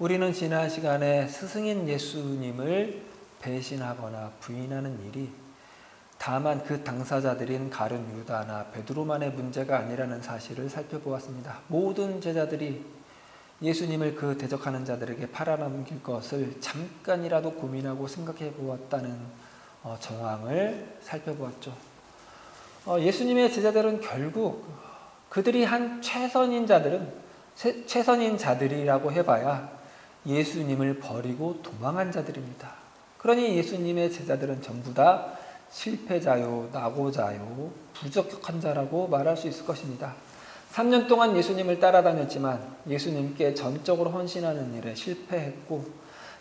우리는 지난 시간에 스승인 예수님을 배신하거나 부인하는 일이 다만 그 당사자들인 가룟 유다나 베드로만의 문제가 아니라는 사실을 살펴보았습니다. 모든 제자들이 예수님을 그 대적하는 자들에게 팔아넘길 것을 잠깐이라도 고민하고 생각해 보았다는 어, 정황을 살펴보았죠. 어, 예수님의 제자들은 결국 그들이 한 최선인 자들은 최선인 자들이라고 해봐야 예수님을 버리고 도망한 자들입니다. 그러니 예수님의 제자들은 전부 다 실패자요, 낙오자요, 부적격한 자라고 말할 수 있을 것입니다. 3년 동안 예수님을 따라다녔지만 예수님께 전적으로 헌신하는 일에 실패했고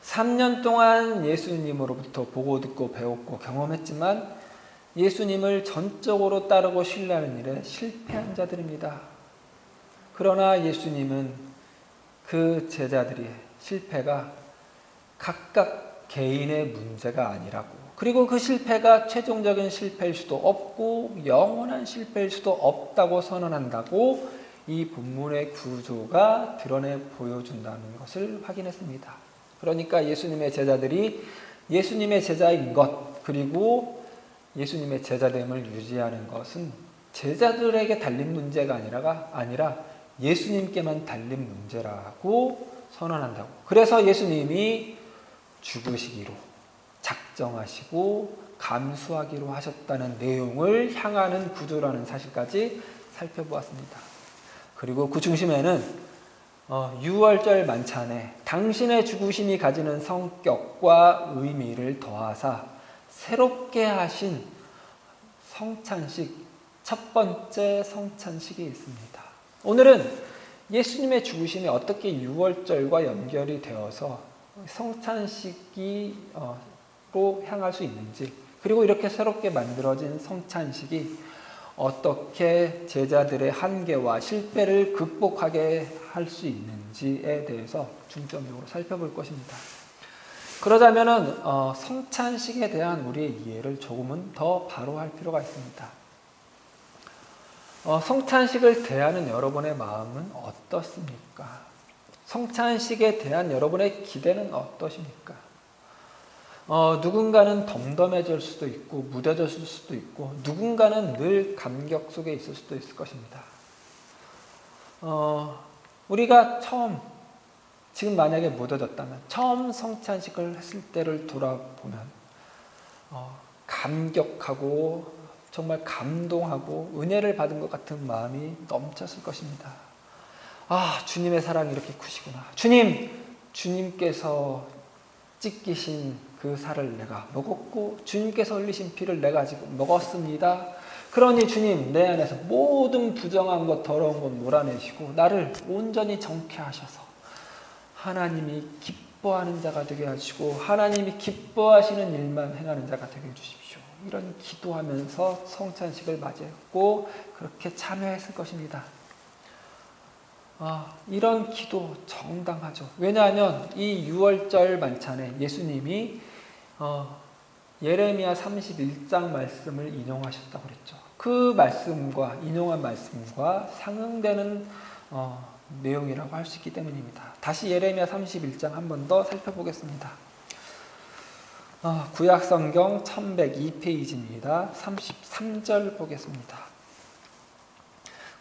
3년 동안 예수님으로부터 보고 듣고 배웠고 경험했지만 예수님을 전적으로 따르고 신뢰하는 일에 실패한 자들입니다. 그러나 예수님은 그 제자들의 실패가 각각 개인의 문제가 아니라고 그리고 그 실패가 최종적인 실패일 수도 없고 영원한 실패일 수도 없다고 선언한다고 이 본문의 구조가 드러내 보여준다는 것을 확인했습니다. 그러니까 예수님의 제자들이 예수님의 제자인 것 그리고 예수님의 제자됨을 유지하는 것은 제자들에게 달린 문제가 아니라 예수님께만 달린 문제라고 선언한다고. 그래서 예수님이 죽으시기로 작정하시고 감수하기로 하셨다는 내용을 향하는 구조라는 사실까지 살펴보았습니다. 그리고 그 중심에는 어, 6월절 만찬에 당신의 죽으심이 가지는 성격과 의미를 더하사 새롭게 하신 성찬식 첫 번째 성찬식이 있습니다. 오늘은 예수님의 죽으심이 어떻게 6월절과 연결이 되어서 성찬식이 어, 로 향할 수 있는지 그리고 이렇게 새롭게 만들어진 성찬식이 어떻게 제자들의 한계와 실패를 극복하게 할 수 있는지에 대해서 중점적으로 살펴볼 것입니다. 그러자면은 어, 성찬식에 대한 우리의 이해를 조금은 더 바로 할 필요가 있습니다. 어, 성찬식을 대하는 여러분의 마음은 어떻습니까? 성찬식에 대한 여러분의 기대는 어떠십니까? 어, 누군가는 덤덤해질 수도 있고 무뎌졌을 수도 있고 누군가는 늘 감격 속에 있을 수도 있을 것입니다. 어, 우리가 처음 지금 만약에 무뎌졌다면 처음 성찬식을 했을 때를 돌아보면 어, 감격하고 정말 감동하고 은혜를 받은 것 같은 마음이 넘쳤을 것입니다. 아 주님의 사랑이 이렇게 크시구나. 주님 주님께서 찢기신 그 살을 내가 먹었고 주님께서 흘리신 피를 내가 지금 먹었습니다. 그러니 주님 내 안에서 모든 부정한 것 더러운 것 몰아내시고 나를 온전히 정케 하셔서 하나님이 기뻐하는 자가 되게 하시고 하나님이 기뻐하시는 일만 행하는 자가 되게 해주십시오. 이런 기도하면서 성찬식을 맞이했고 그렇게 참여했을 것입니다. 아, 이런 기도 정당하죠. 왜냐하면 이 6월절 만찬에 예수님이 어, 예레미야 31장 말씀을 인용하셨다고 그랬죠. 그 말씀과 인용한 말씀과 상응되는 어, 내용이라고 할 수 있기 때문입니다. 다시 예레미야 31장 한 번 더 살펴보겠습니다. 어, 구약성경 1102페이지입니다. 33절 보겠습니다.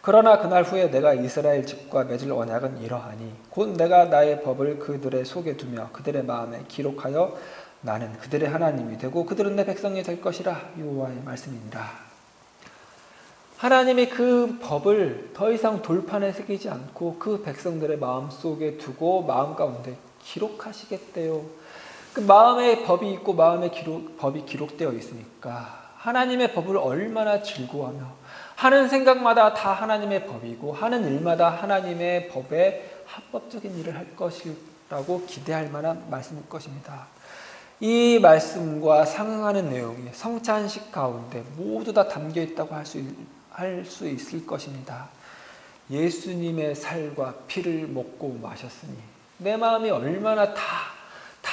그러나 그날 후에 내가 이스라엘 집과 맺을 언약은 이러하니 곧 내가 나의 법을 그들의 속에 두며 그들의 마음에 기록하여 나는 그들의 하나님이 되고 그들은 내 백성이 될 것이라 여호와의 말씀이니라. 하나님이 그 법을 더 이상 돌판에 새기지 않고 그 백성들의 마음 속에 두고 마음 가운데 기록하시겠대요. 그 마음에 법이 있고 마음에 기록, 법이 기록되어 있으니까 하나님의 법을 얼마나 즐거워하며 하는 생각마다 다 하나님의 법이고 하는 일마다 하나님의 법에 합법적인 일을 할 것이라고 기대할 만한 말씀일 것입니다. 이 말씀과 상응하는 내용이 성찬식 가운데 모두 다 담겨 있다고 할 수 할 수 있을 것입니다. 예수님의 살과 피를 먹고 마셨으니 내 마음이 얼마나 다,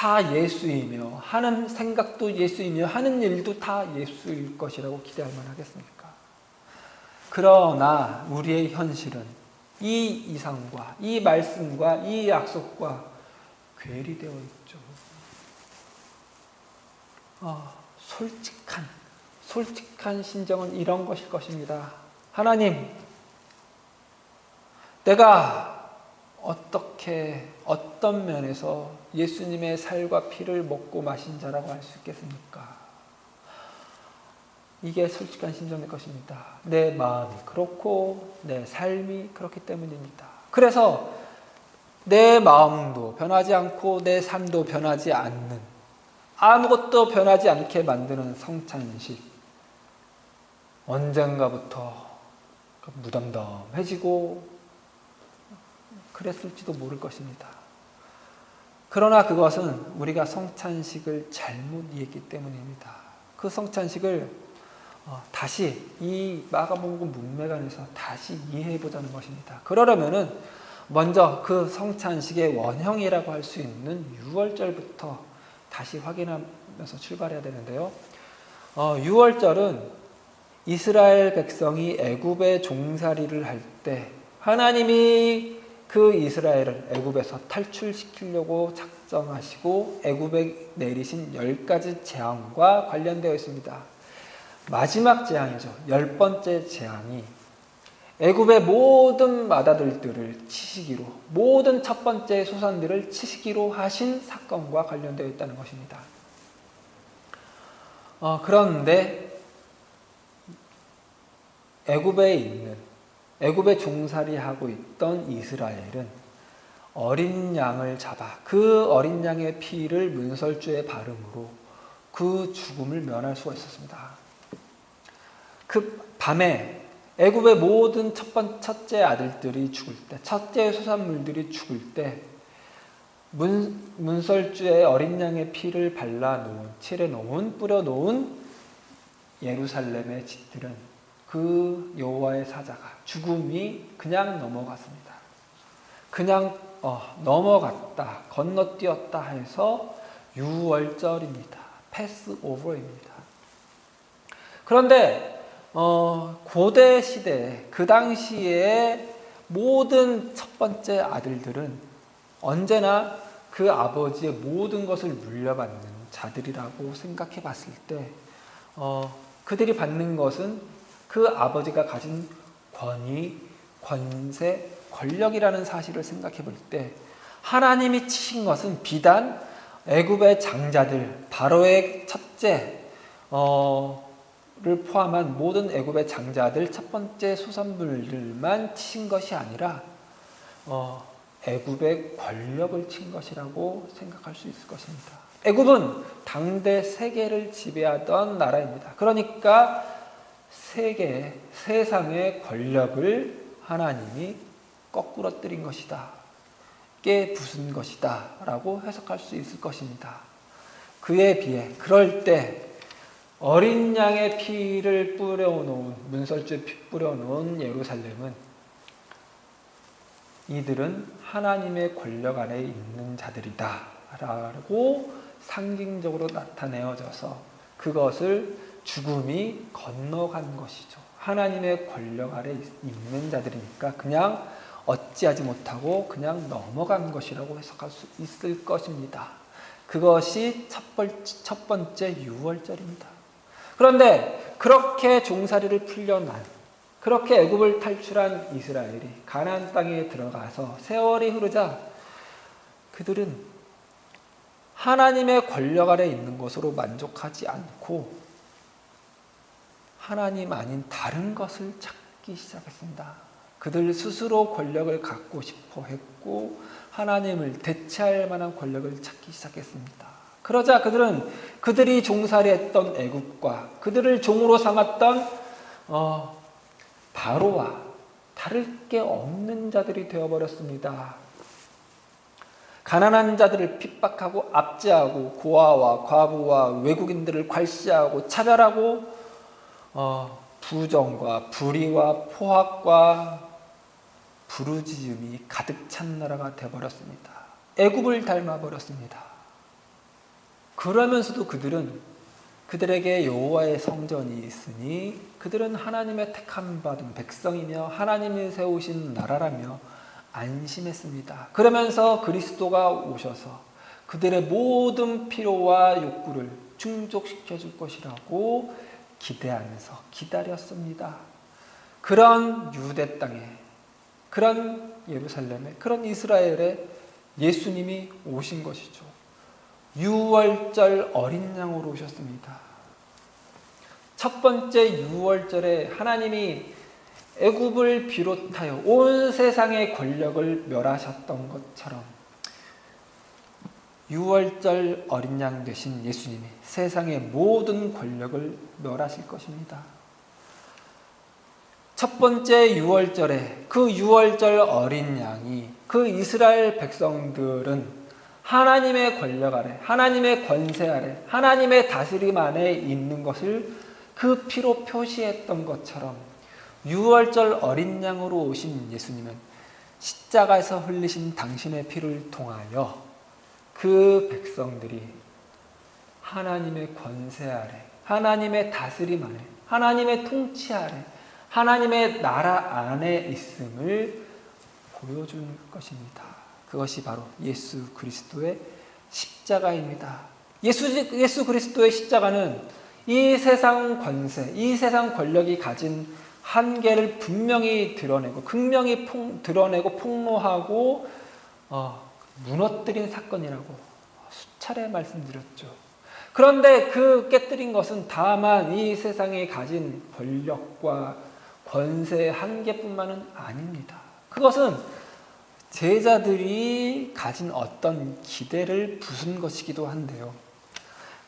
다 예수이며 하는 생각도 예수이며 하는 일도 다 예수일 것이라고 기대할 만하겠습니까? 그러나 우리의 현실은 이 이상과 이 말씀과 이 약속과 괴리되어 있죠. 아, 솔직한, 솔직한 심정은 이런 것일 것입니다. 하나님, 내가 어떻게, 어떤 면에서 예수님의 살과 피를 먹고 마신 자라고 할 수 있겠습니까? 이게 솔직한 심정일 것입니다. 내 마음이 그렇고, 내 삶이 그렇기 때문입니다. 그래서 내 마음도 변하지 않고, 내 삶도 변하지 않는, 아무것도 변하지 않게 만드는 성찬식. 언젠가부터 무덤덤해지고, 그랬을지도 모를 것입니다. 그러나 그것은 우리가 성찬식을 잘못 이해했기 때문입니다. 그 성찬식을 어, 다시 이 마가복음 문맥안에서 다시 이해해 보자는 것입니다. 그러려면은 먼저 그 성찬식의 원형이라고 할 수 있는 6월절부터 다시 확인하면서 출발해야 되는데요. 어, 6월절은 이스라엘 백성이 애굽의 종살이를 할 때 하나님이 그 이스라엘을 애굽에서 탈출시키려고 작정하시고 애굽에 내리신 열 가지 재앙과 관련되어 있습니다. 마지막 재앙이죠. 열 번째 재앙이 애굽의 모든 마다들들을 치시기로 모든 첫 번째 소산들을 치시기로 하신 사건과 관련되어 있다는 것입니다. 어, 그런데 애굽에 있는 애굽에 종살이하고 있던 이스라엘은 어린 양을 잡아 그 어린 양의 피를 문설주에 바름으로 그 죽음을 면할 수가 있었습니다. 그 밤에 애굽의 모든 첫 번, 첫째 아들들이 죽을 때, 첫째 소산물들이 죽을 때, 문, 문설주에 어린 양의 피를 발라 놓은, 칠해 놓은, 뿌려 놓은 예루살렘의 집들은 그 여호와의 사자가 죽음이 그냥 넘어갔습니다. 그냥 어, 넘어갔다, 건너뛰었다 해서 유월절입니다. 패스오버입니다. 그런데 어, 고대 시대 그 당시에 모든 첫 번째 아들들은 언제나 그 아버지의 모든 것을 물려받는 자들이라고 생각해 봤을 때 어, 그들이 받는 것은 그 아버지가 가진 권위, 권세, 권력이라는 사실을 생각해 볼 때 하나님이 치신 것은 비단 애굽의 장자들, 바로의 첫째, 어, 를 포함한 모든 애굽의 장자들 첫 번째 소산물들만 친 것이 아니라 어, 애굽의 권력을 친 것이라고 생각할 수 있을 것입니다. 애굽은 당대 세계를 지배하던 나라입니다. 그러니까 세계, 세상의 권력을 하나님이 거꾸러뜨린 것이다. 깨 부순 것이다. 라고 해석할 수 있을 것입니다. 그에 비해 그럴 때 어린 양의 피를 뿌려놓은 문설주에 피 뿌려놓은 예루살렘은 이들은 하나님의 권력 아래 있는 자들이다 라고 상징적으로 나타내어져서 그것을 죽음이 건너간 것이죠. 하나님의 권력 아래 있는 자들이니까 그냥 어찌하지 못하고 그냥 넘어간 것이라고 해석할 수 있을 것입니다. 그것이 첫 번째 유월절입니다. 그런데 그렇게 종살이를 풀려난 그렇게 애굽을 탈출한 이스라엘이 가나안 땅에 들어가서 세월이 흐르자 그들은 하나님의 권력 아래 있는 것으로 만족하지 않고 하나님 아닌 다른 것을 찾기 시작했습니다. 그들 스스로 권력을 갖고 싶어 했고 하나님을 대체할 만한 권력을 찾기 시작했습니다. 그러자 그들은 그들이 종살이 했던 애국과 그들을 종으로 삼았던 어, 바로와 다를 게 없는 자들이 되어버렸습니다. 가난한 자들을 핍박하고 압제하고 고아와 과부와 외국인들을 괄시하고 차별하고 어, 부정과 불의와 포악과 부르짖음이 가득 찬 나라가 되어버렸습니다. 애굽을 닮아버렸습니다. 그러면서도 그들은 그들에게 여호와의 성전이 있으니 그들은 하나님의 택함 받은 백성이며 하나님이 세우신 나라라며 안심했습니다. 그러면서 그리스도가 오셔서 그들의 모든 필요와 욕구를 충족시켜 줄 것이라고 기대하면서 기다렸습니다. 그런 유대 땅에, 그런 예루살렘에, 그런 이스라엘에 예수님이 오신 것이죠. 유월절 어린 양으로 오셨습니다. 첫 번째 유월절에 하나님이 애굽을 비롯하여 온 세상의 권력을 멸하셨던 것처럼 유월절 어린 양 되신 예수님이 세상의 모든 권력을 멸하실 것입니다. 첫 번째 유월절에 그 유월절 어린 양이 그 이스라엘 백성들은 하나님의 권력 아래, 하나님의 권세 아래, 하나님의 다스림 안에 있는 것을 그 피로 표시했던 것처럼 유월절 어린 양으로 오신 예수님은 십자가에서 흘리신 당신의 피를 통하여 그 백성들이 하나님의 권세 아래, 하나님의 다스림 아래, 하나님의 통치 아래, 하나님의 나라 안에 있음을 보여주는 것입니다. 그것이 바로 예수 그리스도의 십자가입니다. 예수, 예수 그리스도의 십자가는 이 세상 권세, 이 세상 권력이 가진 한계를 분명히 드러내고, 극명히 폭, 드러내고 폭로하고, 어, 무너뜨린 사건이라고 수차례 말씀드렸죠. 그런데 그 깨뜨린 것은 다만 이 세상에 가진 권력과 권세의 한계뿐만은 아닙니다. 그것은 제자들이 가진 어떤 기대를 부순 것이기도 한데요.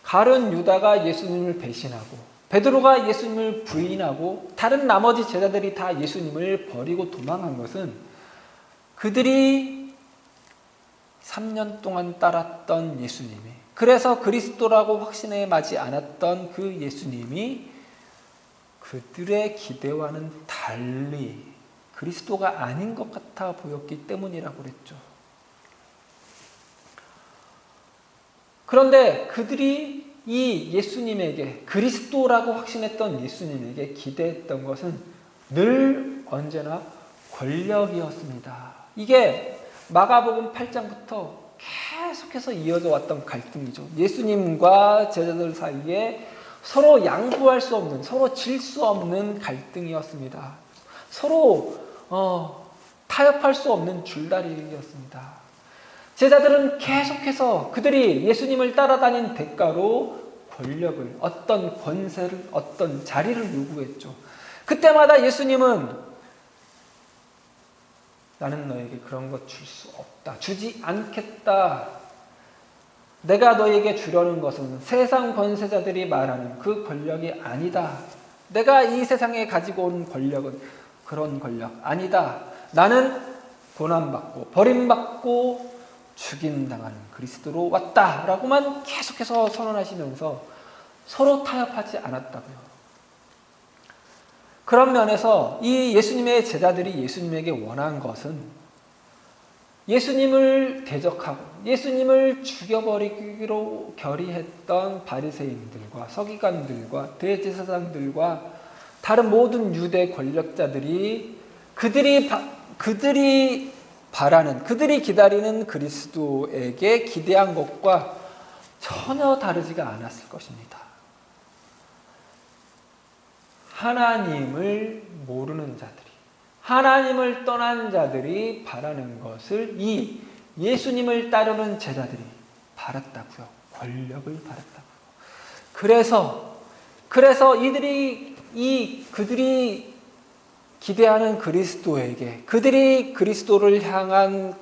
가룟 유다가 예수님을 배신하고 베드로가 예수님을 부인하고 다른 나머지 제자들이 다 예수님을 버리고 도망한 것은 그들이 3년 동안 따랐던 예수님이 그래서 그리스도라고 확신해 마지 않았던 그 예수님이 그들의 기대와는 달리 그리스도가 아닌 것 같아 보였기 때문이라고 그랬죠. 그런데 그들이 이 예수님에게 그리스도라고 확신했던 예수님에게 기대했던 것은 늘 언제나 권력이었습니다. 이게 마가복음 8장부터 계속해서 이어져 왔던 갈등이죠. 예수님과 제자들 사이에 서로 양보할 수 없는, 서로 질 수 없는 갈등이었습니다. 서로 어, 타협할 수 없는 줄다리기였습니다. 제자들은 계속해서 그들이 예수님을 따라다닌 대가로 권력을, 어떤 권세를, 어떤 자리를 요구했죠. 그때마다 예수님은 나는 너에게 그런 것 줄 수 없다. 주지 않겠다. 내가 너에게 주려는 것은 세상 권세자들이 말하는 그 권력이 아니다. 내가 이 세상에 가지고 온 권력은 그런 권력 아니다. 나는 고난받고 버림받고 죽임당하는 그리스도로 왔다라고만 계속해서 선언하시면서 서로 타협하지 않았다고요. 그런 면에서 이 예수님의 제자들이 예수님에게 원한 것은 예수님을 대적하고 예수님을 죽여버리기로 결의했던 바리새인들과 서기관들과 대제사장들과 다른 모든 유대 권력자들이 그들이 그들이 바라는 그들이 기다리는 그리스도에게 기대한 것과 전혀 다르지가 않았을 것입니다. 하나님을 모르는 자들이, 하나님을 떠난 자들이 바라는 것을 이 예수님을 따르는 제자들이 바랐다고요. 권력을 바랐다고요. 그래서, 그래서 이들이, 이, 그들이 기대하는 그리스도에게, 그들이 그리스도를 향한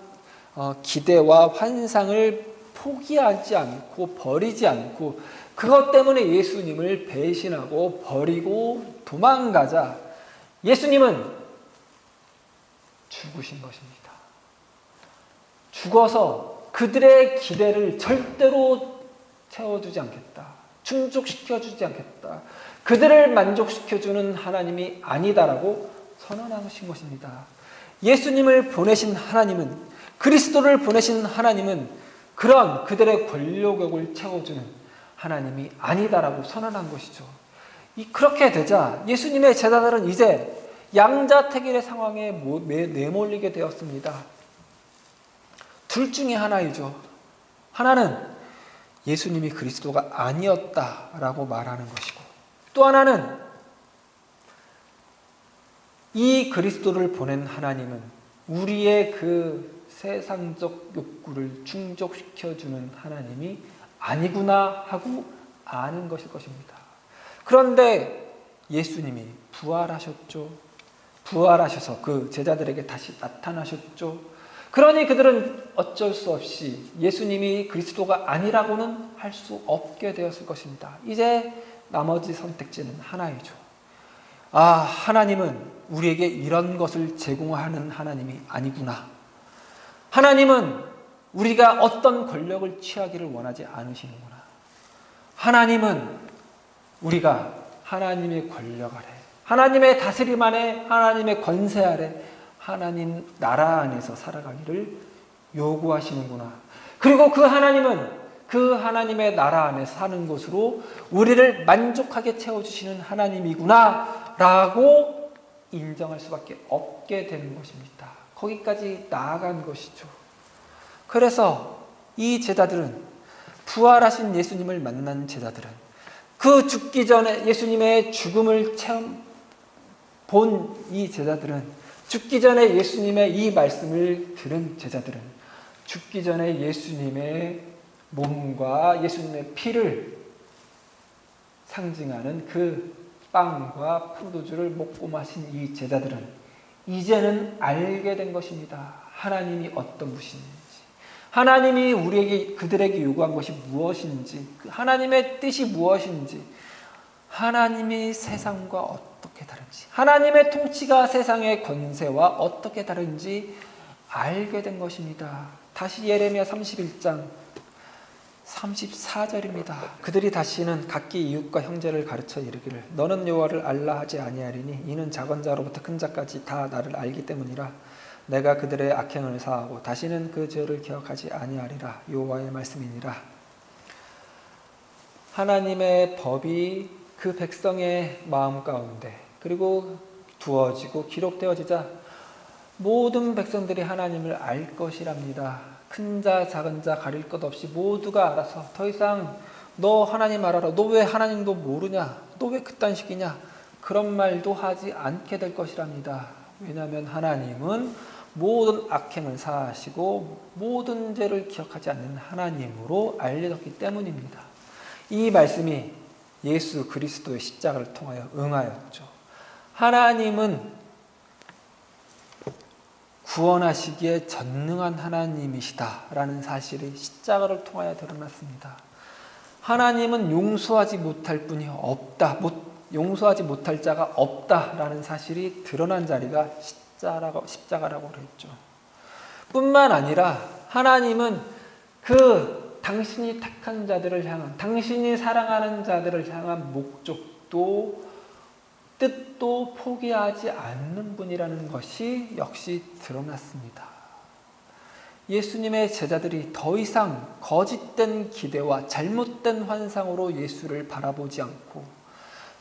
어, 기대와 환상을 포기하지 않고 버리지 않고 그것 때문에 예수님을 배신하고 버리고 도망가자 예수님은 죽으신 것입니다. 죽어서 그들의 기대를 절대로 채워주지 않겠다. 충족시켜주지 않겠다. 그들을 만족시켜주는 하나님이 아니다라고 선언하신 것입니다. 예수님을 보내신 하나님은, 그리스도를 보내신 하나님은 그런 그들의 권력욕을 채워주는 하나님이 아니다라고 선언한 것이죠. 그렇게 되자 예수님의 제자들은 이제 양자택일의 상황에 내몰리게 되었습니다. 둘 중에 하나이죠. 하나는 예수님이 그리스도가 아니었다라고 말하는 것이고 또 하나는 이 그리스도를 보낸 하나님은 우리의 그 세상적 욕구를 충족시켜주는 하나님이 아니구나 하고 아는 것일 것입니다. 그런데 예수님이 부활하셨죠. 부활하셔서 그 제자들에게 다시 나타나셨죠. 그러니 그들은 어쩔 수 없이 예수님이 그리스도가 아니라고는 할 수 없게 되었을 것입니다. 이제 나머지 선택지는 하나이죠. 아, 하나님은 우리에게 이런 것을 제공하는 하나님이 아니구나. 하나님은 우리가 어떤 권력을 취하기를 원하지 않으시는구나. 하나님은 우리가 하나님의 권력 아래, 하나님의 다스림 안에, 하나님의 권세 아래, 하나님 나라 안에서 살아가기를 요구하시는구나. 그리고 그 하나님은 그 하나님의 나라 안에 사는 것으로 우리를 만족하게 채워주시는 하나님이구나 라고 인정할 수밖에 없게 되는 것입니다. 거기까지 나아간 것이죠. 그래서 이 제자들은 부활하신 예수님을 만난 제자들은 그 죽기 전에 예수님의 죽음을 체험 본 이 제자들은 죽기 전에 예수님의 이 말씀을 들은 제자들은 죽기 전에 예수님의 몸과 예수님의 피를 상징하는 그 빵과 포도주를 먹고 마신 이 제자들은 이제는 알게 된 것입니다. 하나님이 어떤 분이신지. 하나님이 우리에게 그들에게 요구한 것이 무엇인지, 그 하나님의 뜻이 무엇인지, 하나님이 세상과 어떻게 다른지, 하나님의 통치가 세상의 권세와 어떻게 다른지 알게 된 것입니다. 다시 예레미야 31장 34절입니다. 그들이 다시는 각기 이웃과 형제를 가르쳐 이르기를 너는 여호와를 알라 하지 아니하리니 이는 작은 자로부터 큰 자까지 다 나를 알기 때문이라 내가 그들의 악행을 사하고 다시는 그 죄를 기억하지 아니하리라 여호와의 말씀이니라 하나님의 법이 그 백성의 마음 가운데 그리고 두어지고 기록되어지자 모든 백성들이 하나님을 알 것이랍니다. 큰 자, 작은 자 가릴 것 없이 모두가 알아서 더 이상 너 하나님 알아라. 너 왜 하나님도 모르냐? 너 왜 그딴 식이냐? 그런 말도 하지 않게 될 것이랍니다. 왜냐하면 하나님은 모든 악행을 사하시고 모든 죄를 기억하지 않는 하나님으로 알려졌기 때문입니다. 이 말씀이 예수 그리스도의 십자가를 통하여 응하였죠. 하나님은 구원하시기에 전능한 하나님이시다라는 사실이 십자가를 통하여 드러났습니다. 하나님은 용서하지 못할 분이 없다, 못, 용서하지 못할 자가 없다라는 사실이 드러난 자리가 십자가라고, 십자가라고 그랬죠. 뿐만 아니라 하나님은 그 당신이 택한 자들을 향한, 당신이 사랑하는 자들을 향한 목적도 뜻도 포기하지 않는 분이라는 것이 역시 드러났습니다. 예수님의 제자들이 더 이상 거짓된 기대와 잘못된 환상으로 예수를 바라보지 않고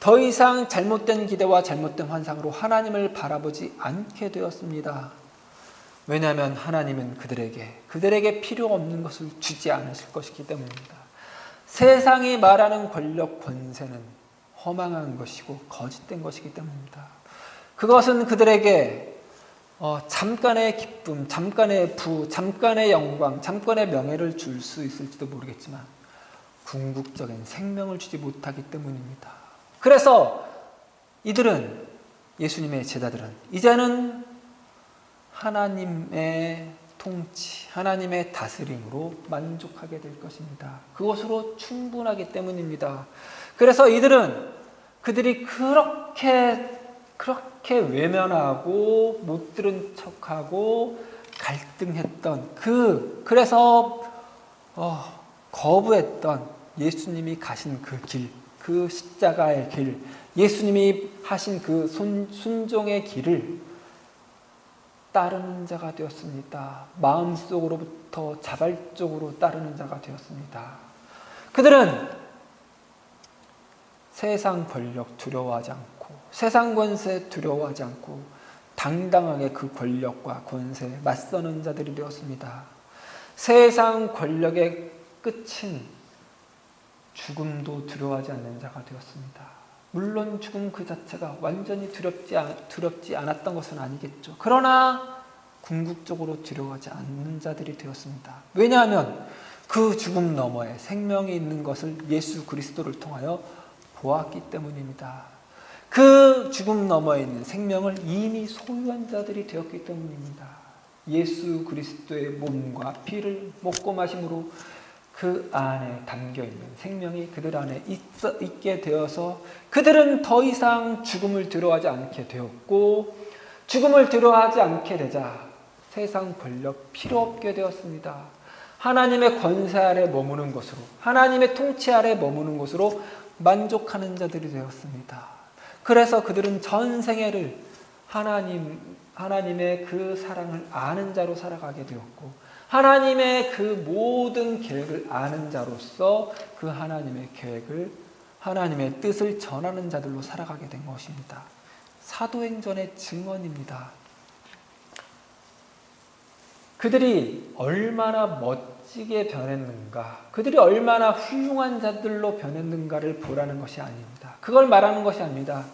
더 이상 잘못된 기대와 잘못된 환상으로 하나님을 바라보지 않게 되었습니다. 왜냐하면 하나님은 그들에게 그들에게 필요 없는 것을 주지 않으실 것이기 때문입니다. 세상이 말하는 권력 권세는 허망한 것이고 거짓된 것이기 때문입니다. 그것은 그들에게 어, 잠깐의 기쁨, 잠깐의 부, 잠깐의 영광, 잠깐의 명예를 줄 수 있을지도 모르겠지만 궁극적인 생명을 주지 못하기 때문입니다. 그래서 이들은 예수님의 제자들은 이제는 하나님의 통치, 하나님의 다스림으로 만족하게 될 것입니다. 그것으로 충분하기 때문입니다. 그래서 이들은 그들이 그렇게 그렇게 외면하고 못 들은 척하고 갈등했던 그 그래서 어, 거부했던 예수님이 가신 그 길, 그 십자가의 길, 예수님이 하신 그 순, 순종의 길을 따르는 자가 되었습니다. 마음속으로부터 자발적으로 따르는 자가 되었습니다. 그들은 세상 권력 두려워하지 않고 세상 권세 두려워하지 않고 당당하게 그 권력과 권세에 맞서는 자들이 되었습니다. 세상 권력에 끝인 죽음도 두려워하지 않는 자가 되었습니다. 물론 죽음 그 자체가 완전히 두렵지, 않- 두렵지 않았던 것은 아니겠죠. 그러나 궁극적으로 두려워하지 않는 자들이 되었습니다. 왜냐하면 그 죽음 너머에 생명이 있는 것을 예수 그리스도를 통하여 보았기 때문입니다. 그 죽음 너머에 있는 생명을 이미 소유한 자들이 되었기 때문입니다. 예수 그리스도의 몸과 피를 먹고 마심으로 그 안에 담겨 있는 생명이 그들 안에 있어, 있게 되어서 그들은 더 이상 죽음을 두려워하지 않게 되었고 죽음을 두려워하지 않게 되자 세상 권력 필요 없게 되었습니다. 하나님의 권세 아래 머무는 것으로 하나님의 통치 아래 머무는 것으로 만족하는 자들이 되었습니다. 그래서 그들은 전 생애를 하나님 하나님의 그 사랑을 아는 자로 살아가게 되었고 하나님의 그 모든 계획을 아는 자로서 그 하나님의 계획을 하나님의 뜻을 전하는 자들로 살아가게 된 것입니다. 사도행전의 증언입니다. 그들이 얼마나 멋지게 변했는가, 그들이 얼마나 훌륭한 자들로 변했는가를 보라는 것이 아닙니다. 그걸 말하는 것이 아닙니다.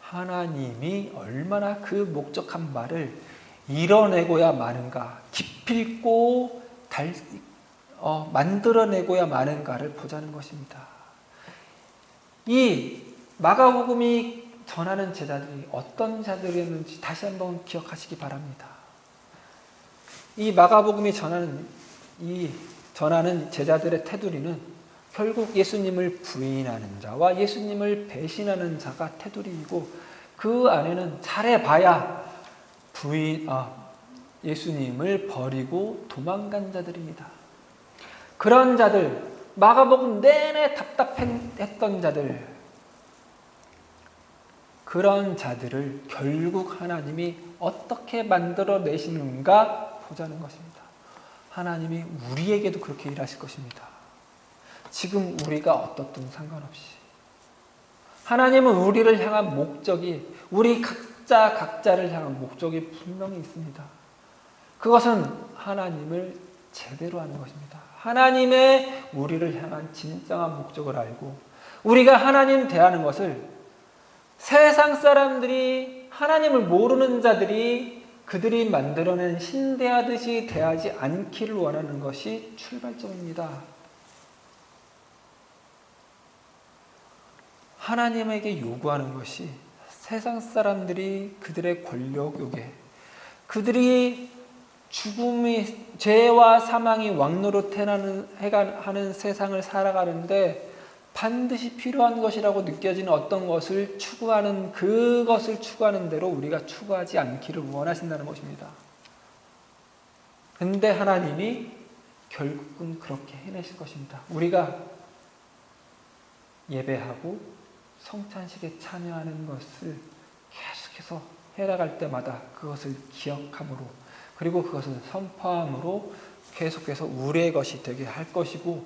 하나님이 얼마나 그 목적한 말을 이뤄내고야 마는가, 기필고 달, 어, 만들어내고야 마는가를 보자는 것입니다. 이 마가복음이 전하는 제자들이 어떤 자들이었는지 다시 한번 기억하시기 바랍니다. 이 마가복음이 전하는 이 전하는 제자들의 테두리는 결국 예수님을 부인하는 자와 예수님을 배신하는 자가 테두리이고 그 안에는 잘해봐야 부인 아, 예수님을 버리고 도망간 자들입니다. 그런 자들 마가복음 내내 답답했던 자들 그런 자들을 결국 하나님이 어떻게 만들어 내시는가 보자는 것입니다. 하나님이 우리에게도 그렇게 일하실 것입니다. 지금 우리가 어떻든 상관없이 하나님은 우리를 향한 목적이 우리 각 자 각자를 향한 목적이 분명히 있습니다. 그것은 하나님을 제대로 하는 것입니다. 하나님의 우리를 향한 진정한 목적을 알고 우리가 하나님 대하는 것을 세상 사람들이 하나님을 모르는 자들이 그들이 만들어낸 신대하듯이 대하지 않기를 원하는 것이 출발점입니다. 하나님에게 요구하는 것이 세상 사람들이 그들의 권력 요게 그들이 죽음이 죄와 사망이 왕노릇하는 하는 세상을 살아가는데 반드시 필요한 것이라고 느껴지는 어떤 것을 추구하는 그것을 추구하는 대로 우리가 추구하지 않기를 원하신다는 것입니다. 근데 하나님이 결국은 그렇게 해내실 것입니다. 우리가 예배하고 성찬식에 참여하는 것을 계속해서 해나갈 때마다 그것을 기억함으로 그리고 그것을 선포함으로 계속해서 우리의 것이 되게 할 것이고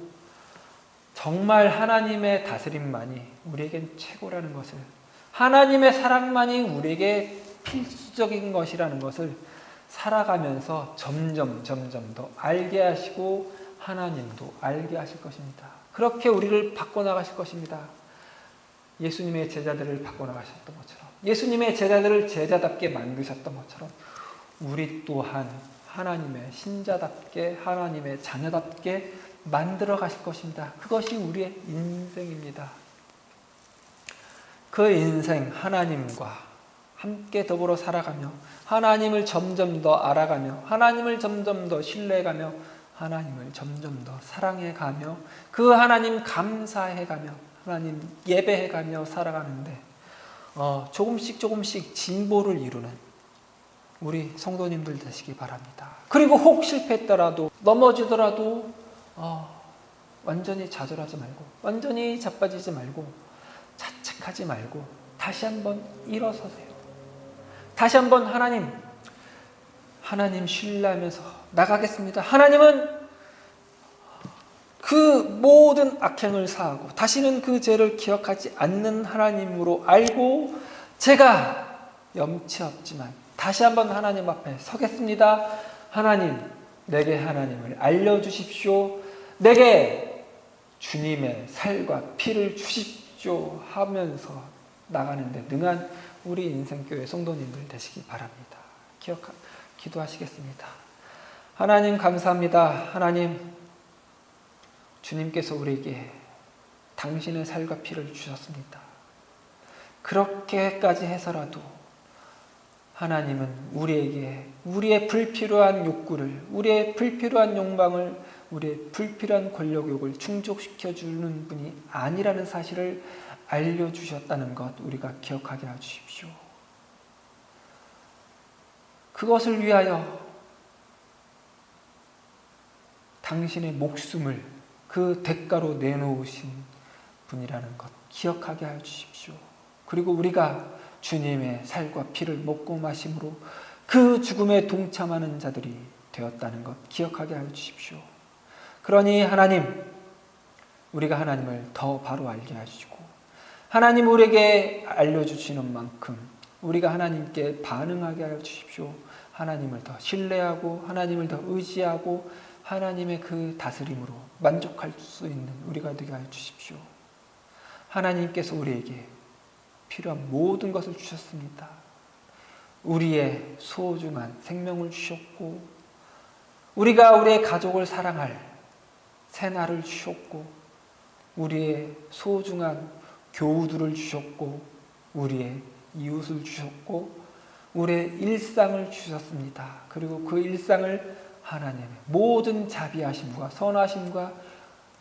정말 하나님의 다스림만이 우리에겐 최고라는 것을 하나님의 사랑만이 우리에게 필수적인 것이라는 것을 살아가면서 점점 점점 더 알게 하시고 하나님도 알게 하실 것입니다. 그렇게 우리를 바꿔나가실 것입니다. 예수님의 제자들을 바꿔나가셨던 것처럼 예수님의 제자들을 제자답게 만드셨던 것처럼 우리 또한 하나님의 신자답게 하나님의 자녀답게 만들어 가실 것입니다. 그것이 우리의 인생입니다. 그 인생 하나님과 함께 더불어 살아가며 하나님을 점점 더 알아가며 하나님을 점점 더 신뢰해가며 하나님을 점점 더 사랑해가며 그 하나님 감사해가며 하나님 예배해가며 살아가는데 어, 조금씩 조금씩 진보를 이루는 우리 성도님들 되시기 바랍니다. 그리고 혹 실패했더라도 넘어지더라도 어, 완전히 좌절하지 말고 완전히 자빠지지 말고 자책하지 말고 다시 한번 일어서세요. 다시 한번 하나님 하나님 신뢰하면서 나가겠습니다. 하나님은 그 모든 악행을 사하고 다시는 그 죄를 기억하지 않는 하나님으로 알고 제가 염치 없지만 다시 한번 하나님 앞에 서겠습니다. 하나님 내게 하나님을 알려주십시오. 내게 주님의 살과 피를 주십시오 하면서 나가는데 능한 우리 인생교회 성도님들 되시기 바랍니다. 기억 기도하시겠습니다. 하나님 감사합니다. 하나님 주님께서 우리에게 당신의 살과 피를 주셨습니다. 그렇게까지 해서라도 하나님은 우리에게 우리의 불필요한 욕구를, 우리의 불필요한 욕망을, 우리의 불필요한 권력욕을 충족시켜 주는 분이 아니라는 사실을 알려주셨다는 것 우리가 기억하게 해주십시오. 그것을 위하여 당신의 목숨을 그 대가로 내놓으신 분이라는 것 기억하게 하여 주십시오. 그리고 우리가 주님의 살과 피를 먹고 마심으로 그 죽음에 동참하는 자들이 되었다는 것 기억하게 하여 주십시오. 그러니 하나님, 우리가 하나님을 더 바로 알게 하시고, 하나님 우리에게 알려주시는 만큼 우리가 하나님께 반응하게 하여 주십시오. 하나님을 더 신뢰하고, 하나님을 더 의지하고, 하나님의 그 다스림으로 만족할 수 있는 우리가 되게 하여 주십시오. 하나님께서 우리에게 필요한 모든 것을 주셨습니다. 우리의 소중한 생명을 주셨고, 우리가 우리의 가족을 사랑할 새날을 주셨고, 우리의 소중한 교우들을 주셨고, 우리의 이웃을 주셨고, 우리의 일상을 주셨습니다. 그리고 그 일상을 하나님의 모든 자비하심과 선하심과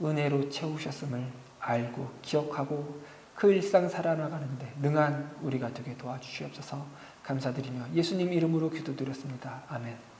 은혜로 채우셨음을 알고 기억하고 그 일상 살아나가는데 능한 우리가 되게 도와주시옵소서 감사드리며 예수님 이름으로 기도드렸습니다. 아멘.